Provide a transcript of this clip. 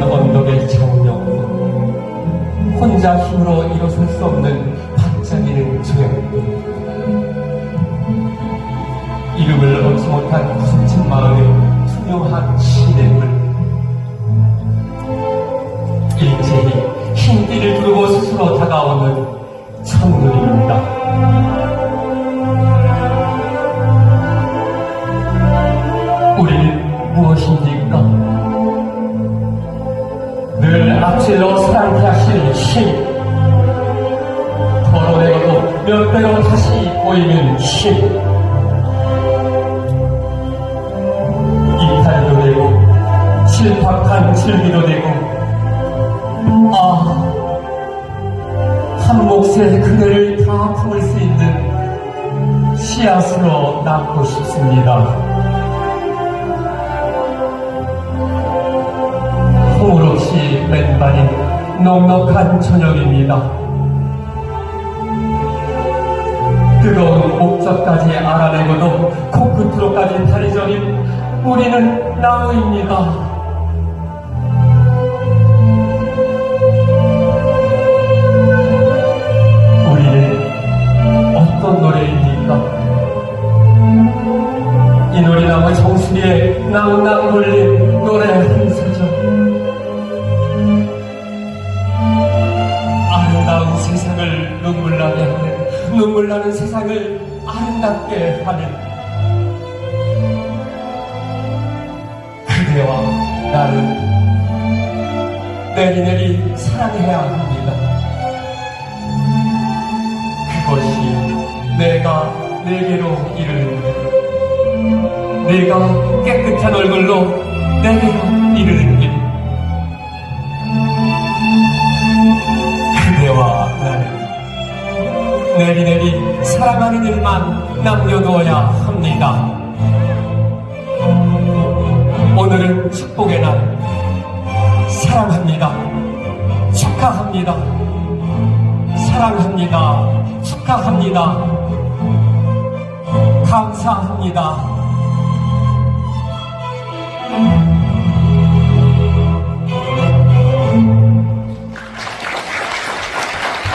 긴 언덕의 정령 혼자 힘으로 일어설 수 없는 반짝이는 조약돌 이름을 얻지 못한 구석진 마을의 투명한 시냇물 일제히 흰 띠를 두르고 스스로 다가오는 첫눈입니다. 우리는 무엇입니까? 늘 앞질러 사랑케 하시는 신. 덜어내고도 몇 배로 다시 보이는 신. 이탈도 되고 칠박한 즐기도 되고. 아 한 몫의 그대를 다 품을 수 있는 씨앗으로 남고 싶습니다. 넉넉한 저녁입니다. 뜨거운 목젖까지 알아내고도 코끝으로까지 다리 저린 우리는 나무입니다. 이 노래나무 정수리에 낭낭 울린 나는 세상을 아름답게 하는 그대와 나는 내리내리 사랑해야 합니다. 그것이 내가 내게로 이르는 길. 내가 깨끗한 얼굴로 내게로 이르는 내리내리 사랑하는 일만 남겨두어야 합니다. 오늘은 축복의 날. 사랑합니다. 축하합니다. 사랑합니다. 축하합니다. 감사합니다.